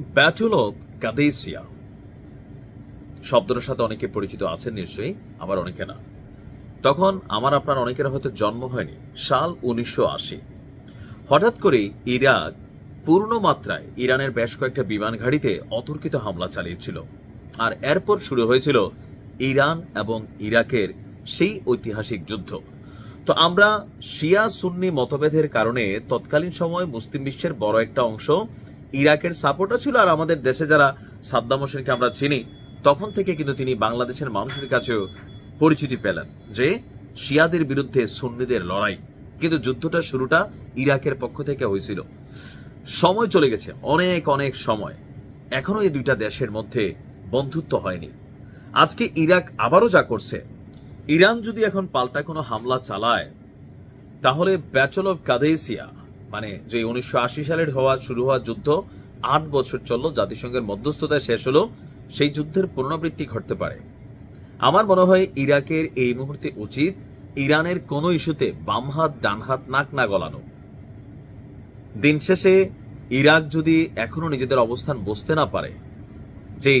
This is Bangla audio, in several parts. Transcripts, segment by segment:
Battle of কাদেসিয়া। শব্দটার সাথে অনেকে পরিচিত আছেন নিশ্চয়ই, আবার অনেকে না। তখন আমার আপনার অনেকের হয়তো জন্ম হয়নি, সাল উনিশশো আশি। হঠাৎ করে ইরাক পূর্ণ মাত্রায় ইরানের বেশ কয়েকটা বিমান ঘাঁটিতে অতর্কিত হামলা চালিয়েছিল আর এরপর শুরু হয়েছিল ইরান এবং ইরাকের সেই ঐতিহাসিক যুদ্ধ। তো আমরা শিয়া সুন্নি মতভেদের কারণে তৎকালীন সময় মুসলিম বিশ্বের বড় একটা অংশ ইরাকের সাপোর্টার ছিল আর আমাদের দেশে যারা সাদ্দাম হোসেনকে আমরা চিনি, তখন থেকে কিন্তু তিনি বাংলাদেশের মানুষের কাছেও পরিচিতি পেলেন যে শিয়াদের বিরুদ্ধে সুন্নিদের লড়াই। কিন্তু যুদ্ধটার শুরুটা ইরাকের পক্ষ থেকে হয়েছিল। সময় চলে গেছে, অনেক অনেক সময়। এখনও এই দুইটা দেশের মধ্যে বন্ধুত্ব হয়নি। আজকে ইরাক আবারও যা করছে, ইরান যদি এখন পাল্টা কোনো হামলা চালায়, তাহলে ব্যাচল অফ কাদেসিয়া মানে যে উনিশশো আশি সালের হওয়া শুরু হওয়া যুদ্ধ আট বছর চলল, জাতিসংঘের মধ্যস্থতায় শেষ হলো, সেই যুদ্ধের পুনরাবৃত্তি ঘটতে পারে। আমার মনে হয় ইরাকের এই মুহূর্তে উচিত ইরানের কোনো ইস্যুতে বাম হাত, ডান হাত, নাক না গলানো। দিন শেষে ইরাক যদি এখনও নিজেদের অবস্থান বুঝতে না পারে যে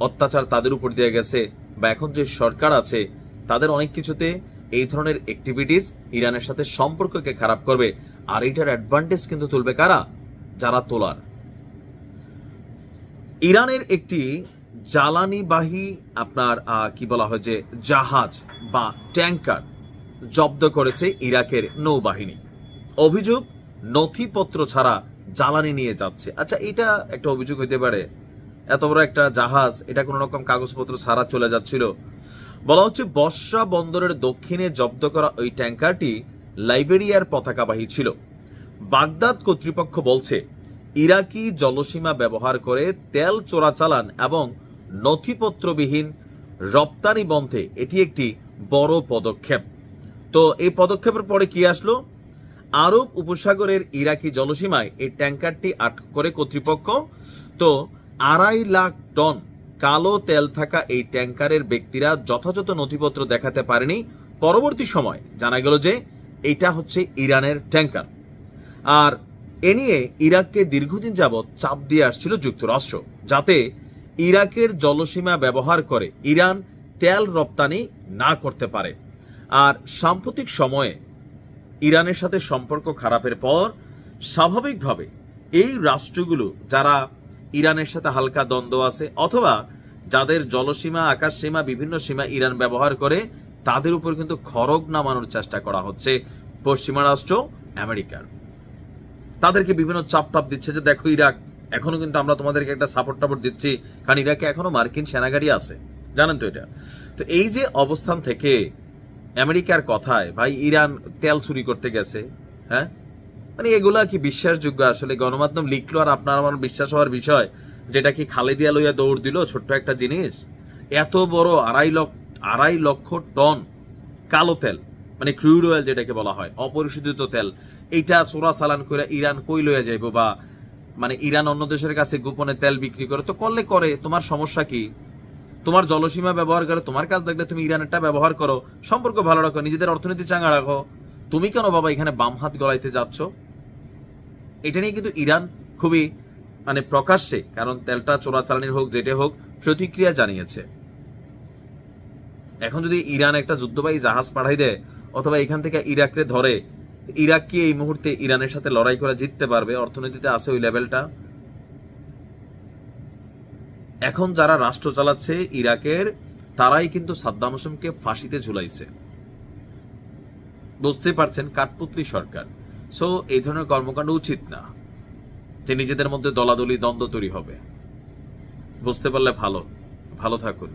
অত্যাচার তাদের উপর দিয়ে গেছে বা এখন যে সরকার আছে, তাদের অনেক কিছুতে এই ধরনের অ্যাক্টিভিটিস ইরানের সাথে সম্পর্ককে খারাপ করবে আর এটার অ্যাডভান্টেজ কিন্তু তুলবে কারা? যারা তোলার। ইরানের একটি জ্বালানিবাহী আপনার কি বলা হয় যে, জাহাজ বা ট্যাঙ্কার জব্দ করেছে ইরাকের নৌবাহিনী। অভিযোগ, নথিপত্র ছাড়া জ্বালানি নিয়ে যাচ্ছে। আচ্ছা এটা একটা অভিযোগ হইতে পারে। এত বড় একটা জাহাজ, এটা কোনো রকম কাগজপত্র ছাড়া চলে যাচ্ছিল। বলা হচ্ছে বর্ষা বন্দরের দক্ষিণে জব্দ করা ওই ট্যাঙ্কারটি লাইবেরিয়ার পতাকাবাহী ছিল। বাগদাদ কর্তৃপক্ষ বলছে, ইরাকি জলসীমা ব্যবহার করে তেল চোরাচালান এবং নথিপত্রবিহীন রপ্তানি বন্ধে এটি একটি বড় পদক্ষেপ। তো এই পদক্ষেপের পরে কি আসলো? আরব উপসাগরের ইরাকি জলসীমায় এই ট্যাঙ্কারটি আটক করে কর্তৃপক্ষ। তো আড়াই লাখ টন কালো তেল থাকা এই ট্যাঙ্কারের ব্যক্তিরা যথাযথ নথিপত্র দেখাতে পারেনি। পরবর্তী সময় জানা গেল যে এটা হচ্ছে ইরানের ট্যাঙ্কার আর এ নিয়ে ইরাককে দীর্ঘদিন যাবৎ চাপ দিয়ে আসছিল যুক্তরাষ্ট্র, যাতে ইরাকের জলসীমা ব্যবহার করে ইরান তেল রপ্তানি না করতে পারে। আর সাম্প্রতিক সময়ে ইরানের সাথে সম্পর্ক খারাপের পর স্বাভাবিকভাবে এই রাষ্ট্রগুলো, যারা ইরানের সাথে হালকা দ্বন্দ্ব আছে অথবা যাদের জলসীমা আকাশ সীমা বিভিন্ন সীমা ইরান ব্যবহার করে তাদের উপর কিন্তু খড়গ নামানোর চেষ্টা করা হচ্ছে পশ্চিমা রাষ্ট্র, আমেরিকার। তাদেরকে বিভিন্ন চাপ টাপ দিচ্ছে যে, দেখো ইরাক, এখনও কিন্তু আমরা তোমাদেরকে একটা সাপোর্ট টাপোর্ট দিচ্ছি, কারণ ইরাকে এখনও মার্কিন সেনাগাড়ি আছে। জানেন তো এটা? তো এই যে অবস্থান থেকে আমেরিকার কথায়, ভাই, ইরান তেল চুরি করতে গেছে হ্যাঁ? মানে এগুলা কি বিশ্বাসযোগ্য? আসলে গণমাধ্যম লিখলো আর আপনার আমার বিশ্বাস হওয়ার বিষয়, যেটা কি খালেদিয়া লইয়া দৌড় দিল ছোট্ট একটা জিনিস? এত বড় আড়াই লক্ষ আড়াই লক্ষ টন কালো তেল মানে ক্রুড অয়েল যেটাকে বলা হয়, অপরিশোধিত তেল। এইটা চোরা চালান করে ইরান কই লইয়া যাইব বা মানে ইরান অন্য দেশের কাছে গোপনে তেল বিক্রি করে, তো করলে করে, তোমার সমস্যা কি? তোমার জলসীমা ব্যবহার করে, তোমার কাজ দেখলে তুমি ইরানেরটা ব্যবহার করো, সম্পর্ক ভালো রাখো, নিজেদের অর্থনীতি চাঙ্গা রাখো। তুমি কেন বাবা এখানে বাম হাত গলাইতে যাচ্ছ? এটা নিয়ে কিন্তু ইরান খুবই মানে প্রকাশ্যে, কারণ তেলটা চোরাচালানির হোক যেটা হোক, প্রতিক্রিয়া জানিয়েছে। এখন যদি ইরান একটা যুদ্ধবাহী জাহাজ পাঠাই দেয়, অথবা এখান থেকে ইরাককে ধরে ইরাক কি এই মুহূর্তে ইরানের সাথে লড়াই করে জিততে পারবে? অর্থনীতিতে আছে ওই লেভেলটা? এখন যারা রাষ্ট্র চালাচ্ছে ইরাকের, তারাই কিন্তু সাদ্দাম হোসেনকে ফাঁসিতে ঝুলাইছে। বুঝতে পারছেন কাঠপুতলি সরকার। সো এই ধরনের কর্মকাণ্ড উচিত না যে নিজেদের মধ্যে দলাদলি, দ্বন্দ্ব তৈরি হবে। বুঝতে পারলে ভালো ভালো থাকুন।